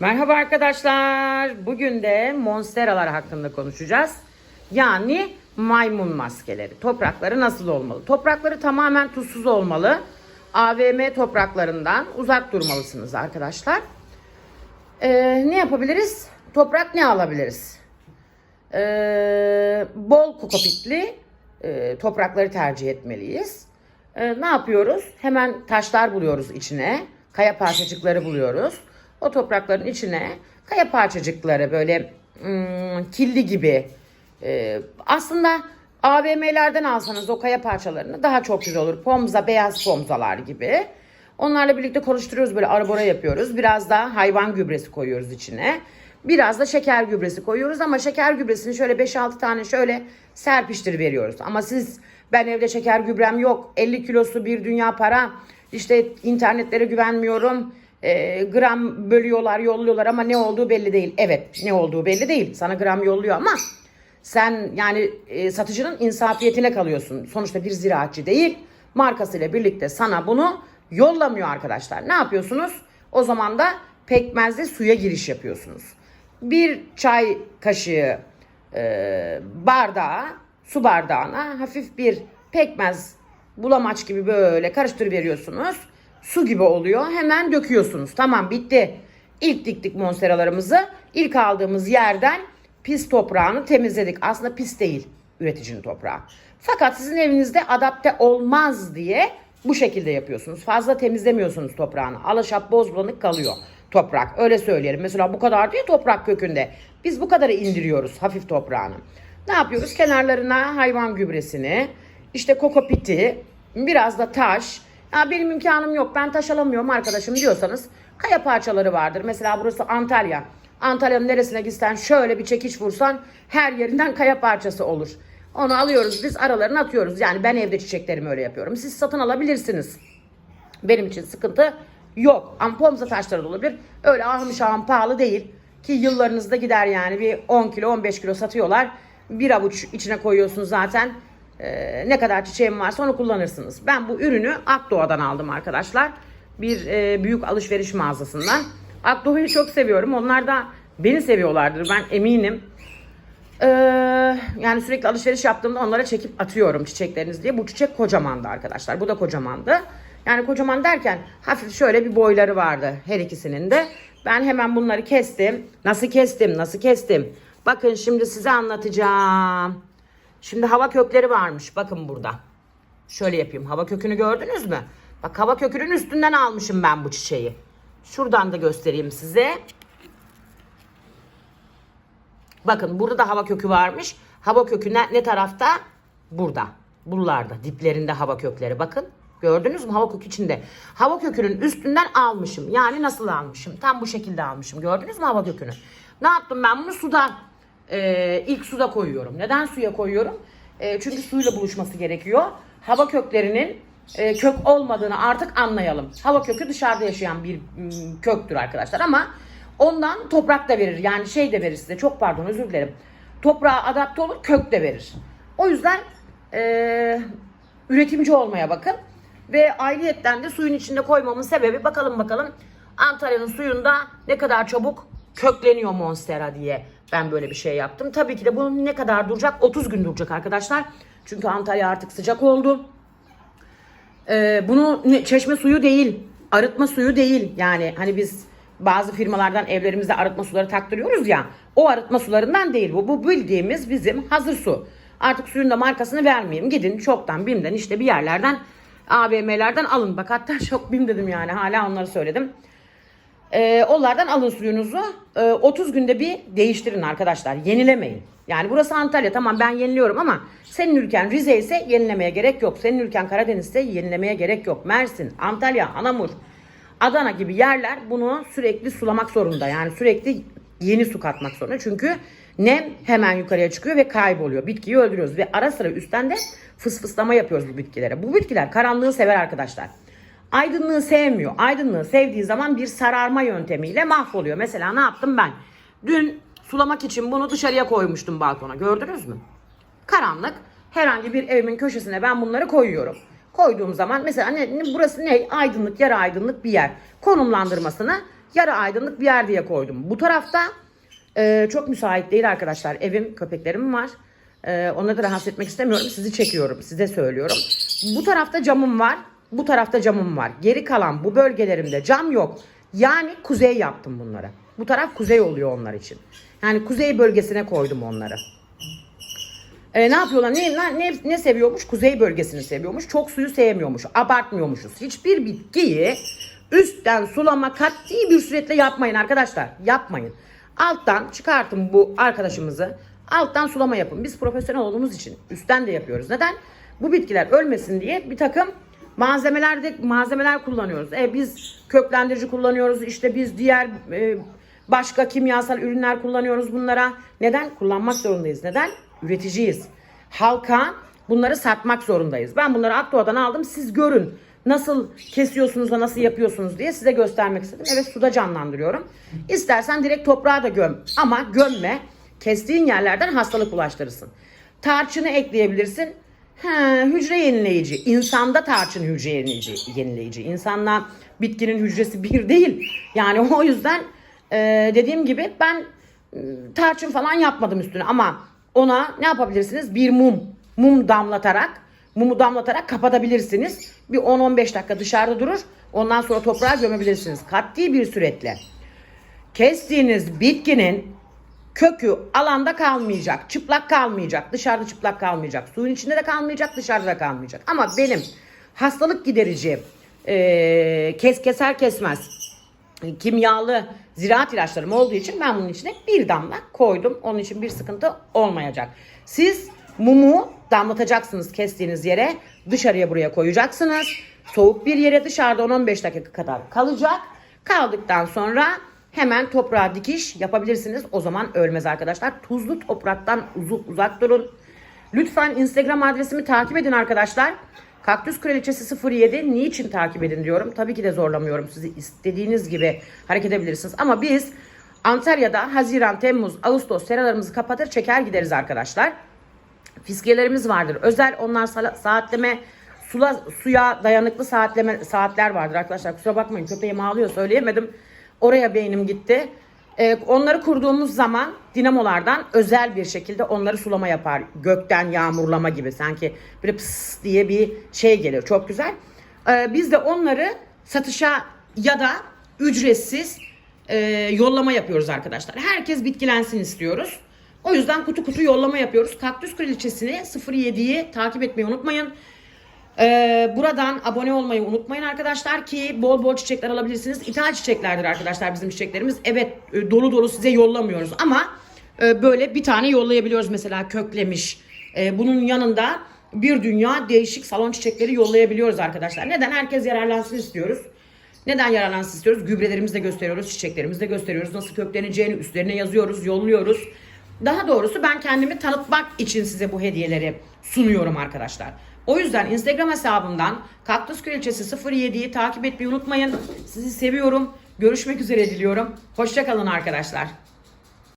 Merhaba arkadaşlar. Bugün de monsteralar hakkında konuşacağız. Yani maymun maskeleri. Toprakları nasıl olmalı? Toprakları tamamen tuzsuz olmalı. AVM topraklarından uzak durmalısınız arkadaşlar. Ee, ne yapabiliriz? Toprak ne alabiliriz? Ee, bol kokopitli e, toprakları tercih etmeliyiz. Ee, ne yapıyoruz? Hemen taşlar buluyoruz içine. Kaya parçacıkları buluyoruz. O toprakların içine kaya parçacıkları böyle hmm, killi gibi. e, aslında AVM'lerden alsanız o kaya parçalarını daha çok güzel olur. Pomza, beyaz pomzalar gibi. Onlarla birlikte karıştırıyoruz böyle arbora yapıyoruz. Biraz da hayvan gübresi koyuyoruz içine. Biraz da şeker gübresi koyuyoruz ama şeker gübresini şöyle 5-6 tane şöyle serpiştir veriyoruz. Ama siz ben evde şeker gübrem yok 50 kilosu bir dünya para işte internetlere güvenmiyorum e, gram bölüyorlar yolluyorlar ama ne olduğu belli değil. Evet ne olduğu belli değil sana gram yolluyor ama sen yani e, satıcının insafiyetine kalıyorsun. Sonuçta bir ziraatçı değil markasıyla birlikte sana bunu yollamıyor arkadaşlar. Ne yapıyorsunuz? O zaman da pekmezli suya giriş yapıyorsunuz. Bir çay kaşığı e, bardağa, su bardağına hafif bir pekmez bulamaç gibi böyle karıştırıveriyorsunuz. Su gibi oluyor. Hemen döküyorsunuz. Tamam bitti. İlk diktik monsteralarımızı. İlk aldığımız yerden pis toprağını temizledik. Aslında pis değil üreticinin toprağı. Fakat sizin evinizde adapte olmaz diye bu şekilde yapıyorsunuz. Fazla temizlemiyorsunuz toprağını. Alaşap boz bulanık kalıyor toprak. Öyle söyleyelim. Mesela bu kadar diye toprak kökünde. Biz bu kadarı indiriyoruz hafif toprağını. Ne yapıyoruz? Kenarlarına hayvan gübresini, işte kokopiti, biraz da taş. Ya benim imkanım yok ben taş alamıyorum arkadaşım diyorsanız kaya parçaları vardır. Mesela burası Antalya. Antalya'nın neresine gitsen şöyle bir çekiç vursan her yerinden kaya parçası olur. Onu alıyoruz biz aralarını atıyoruz. Yani ben evde çiçeklerimi öyle yapıyorum. Siz satın alabilirsiniz. Benim için sıkıntı yok. Ama pomza taşları da olabilir. Öyle ahım pahalı değil. Ki yıllarınızda gider yani bir 10 kilo 15 kilo satıyorlar. Bir avuç içine koyuyorsunuz zaten. Ee, ne kadar çiçeğim varsa onu kullanırsınız. Ben bu ürünü Akdoğa'dan aldım arkadaşlar. Bir e, büyük alışveriş mağazasından. Akdoğa'yı çok seviyorum. Onlar da beni seviyorlardır ben eminim. Ee, yani sürekli alışveriş yaptığımda onlara çekip atıyorum çiçekleriniz diye. Bu çiçek kocamandı arkadaşlar. Bu da kocamandı. Yani kocaman derken hafif şöyle bir boyları vardı her ikisinin de. Ben hemen bunları kestim. Nasıl kestim? Nasıl kestim? Bakın şimdi size anlatacağım. Şimdi hava kökleri varmış. Bakın burada. Şöyle yapayım. Hava kökünü gördünüz mü? Bak hava kökünün üstünden almışım ben bu çiçeği. Şuradan da göstereyim size. Bakın burada da hava kökü varmış. Hava kökü ne, ne tarafta? Burada. Buralarda. Diplerinde hava kökleri. Bakın. Gördünüz mü? Hava kökü içinde. Hava kökünün üstünden almışım. Yani nasıl almışım? Tam bu şekilde almışım. Gördünüz mü hava kökünü? Ne yaptım ben bunu suda e, ilk suda koyuyorum. Neden suya koyuyorum? E, çünkü suyla buluşması gerekiyor. Hava köklerinin e, kök olmadığını artık anlayalım. Hava kökü dışarıda yaşayan bir mm, köktür arkadaşlar ama ondan toprak da verir. Yani şey de verir size. Çok pardon özür dilerim. Toprağa adapte olur kök de verir. O yüzden e, üretimci olmaya bakın. Ve ayrıyetten de suyun içinde koymamın sebebi bakalım bakalım Antalya'nın suyunda ne kadar çabuk kökleniyor Monstera diye ben böyle bir şey yaptım. Tabii ki de bunun ne kadar duracak? 30 gün duracak arkadaşlar. Çünkü Antalya artık sıcak oldu. Ee, bunu çeşme suyu değil, arıtma suyu değil. Yani hani biz bazı firmalardan evlerimizde arıtma suları taktırıyoruz ya. O arıtma sularından değil bu. Bu bildiğimiz bizim hazır su. Artık suyun da markasını vermeyeyim. Gidin çoktan BİM'den işte bir yerlerden AVM'lerden alın. Bak hatta çok BİM dedim yani hala onları söyledim. Ee, onlardan alın suyunuzu. Ee, 30 günde bir değiştirin arkadaşlar. Yenilemeyin. Yani burası Antalya tamam ben yeniliyorum ama senin ülken Rize ise yenilemeye gerek yok. Senin ülken Karadeniz ise yenilemeye gerek yok. Mersin, Antalya, Anamur, Adana gibi yerler bunu sürekli sulamak zorunda. Yani sürekli yeni su katmak zorunda. Çünkü nem hemen yukarıya çıkıyor ve kayboluyor. Bitkiyi öldürüyoruz ve ara sıra üstten de fısfıslama yapıyoruz bu bitkilere. Bu bitkiler karanlığı sever arkadaşlar. Aydınlığı sevmiyor. Aydınlığı sevdiği zaman bir sararma yöntemiyle mahvoluyor. Mesela ne yaptım ben? Dün sulamak için bunu dışarıya koymuştum balkona. Gördünüz mü? Karanlık. Herhangi bir evimin köşesine ben bunları koyuyorum. Koyduğum zaman mesela ne, burası ne? Aydınlık, yarı aydınlık bir yer. Konumlandırmasını yarı aydınlık bir yer diye koydum. Bu tarafta e, çok müsait değil arkadaşlar. Evim, köpeklerim var. E, onları da rahatsız etmek istemiyorum. Sizi çekiyorum, size söylüyorum. Bu tarafta camım var. Bu tarafta camım var. Geri kalan bu bölgelerimde cam yok. Yani kuzey yaptım bunlara. Bu taraf kuzey oluyor onlar için. Yani kuzey bölgesine koydum onları. E, ne yapıyorlar? Ne, ne, ne, seviyormuş? Kuzey bölgesini seviyormuş. Çok suyu sevmiyormuş. Abartmıyormuşuz. Hiçbir bitkiyi üstten sulama katli bir suretle yapmayın arkadaşlar. Yapmayın. Alttan çıkartın bu arkadaşımızı. Alttan sulama yapın. Biz profesyonel olduğumuz için üstten de yapıyoruz. Neden? Bu bitkiler ölmesin diye bir takım malzemelerde malzemeler kullanıyoruz. E, biz köklendirici kullanıyoruz. İşte biz diğer e, başka kimyasal ürünler kullanıyoruz bunlara. Neden? Kullanmak zorundayız. Neden? Üreticiyiz. Halka bunları satmak zorundayız. Ben bunları Akdoğa'dan aldım. Siz görün. Nasıl kesiyorsunuz da nasıl yapıyorsunuz diye size göstermek istedim. Evet suda canlandırıyorum. İstersen direkt toprağa da göm. Ama gömme. Kestiğin yerlerden hastalık bulaştırırsın. Tarçını ekleyebilirsin. He, hücre yenileyici. İnsanda tarçın hücre yenileyici. yenileyici. İnsanla bitkinin hücresi bir değil. Yani o yüzden e, dediğim gibi ben e, tarçın falan yapmadım üstüne ama ona ne yapabilirsiniz? Bir mum. Mum damlatarak mumu damlatarak kapatabilirsiniz. Bir 10-15 dakika dışarıda durur. Ondan sonra toprağa gömebilirsiniz. Katli bir süretle. Kestiğiniz bitkinin kökü alanda kalmayacak. Çıplak kalmayacak. Dışarıda çıplak kalmayacak. Suyun içinde de kalmayacak. Dışarıda da kalmayacak. Ama benim hastalık giderici e, kes keser kesmez kimyalı ziraat ilaçlarım olduğu için ben bunun içine bir damla koydum. Onun için bir sıkıntı olmayacak. Siz mumu damlatacaksınız kestiğiniz yere. Dışarıya buraya koyacaksınız. Soğuk bir yere dışarıda 10-15 dakika kadar kalacak. Kaldıktan sonra hemen toprağa dikiş yapabilirsiniz. O zaman ölmez arkadaşlar. Tuzlu topraktan uzu- uzak durun. Lütfen Instagram adresimi takip edin arkadaşlar. Kaktüs Kraliçesi 07 niçin takip edin diyorum. Tabii ki de zorlamıyorum sizi. istediğiniz gibi hareket edebilirsiniz. Ama biz Antalya'da Haziran, Temmuz, Ağustos seralarımızı kapatır çeker gideriz arkadaşlar. Fiskelerimiz vardır. Özel onlar saatleme sula, suya dayanıklı saatleme saatler vardır arkadaşlar. Kusura bakmayın köpeğim ağlıyor söyleyemedim. Oraya beynim gitti. Ee, onları kurduğumuz zaman dinamolardan özel bir şekilde onları sulama yapar. Gökten yağmurlama gibi sanki böyle pıs diye bir şey geliyor. Çok güzel. Ee, biz de onları satışa ya da ücretsiz e, yollama yapıyoruz arkadaşlar. Herkes bitkilensin istiyoruz. O yüzden kutu kutu yollama yapıyoruz. Kaktüs Kraliçesi'ni 07'yi takip etmeyi unutmayın. Ee, buradan abone olmayı unutmayın arkadaşlar ki bol bol çiçekler alabilirsiniz. İthal çiçeklerdir arkadaşlar bizim çiçeklerimiz. Evet e, dolu dolu size yollamıyoruz ama e, böyle bir tane yollayabiliyoruz mesela köklemiş. E, bunun yanında bir dünya değişik salon çiçekleri yollayabiliyoruz arkadaşlar. Neden? Herkes yararlansın istiyoruz. Neden yararlansın istiyoruz? Gübrelerimizi de gösteriyoruz, çiçeklerimizi de gösteriyoruz. Nasıl kökleneceğini üstlerine yazıyoruz, yolluyoruz. Daha doğrusu ben kendimi tanıtmak için size bu hediyeleri sunuyorum arkadaşlar. O yüzden Instagram hesabımdan Kaktüs Kraliçesi 07'yi takip etmeyi unutmayın. Sizi seviyorum. Görüşmek üzere diliyorum. Hoşçakalın arkadaşlar.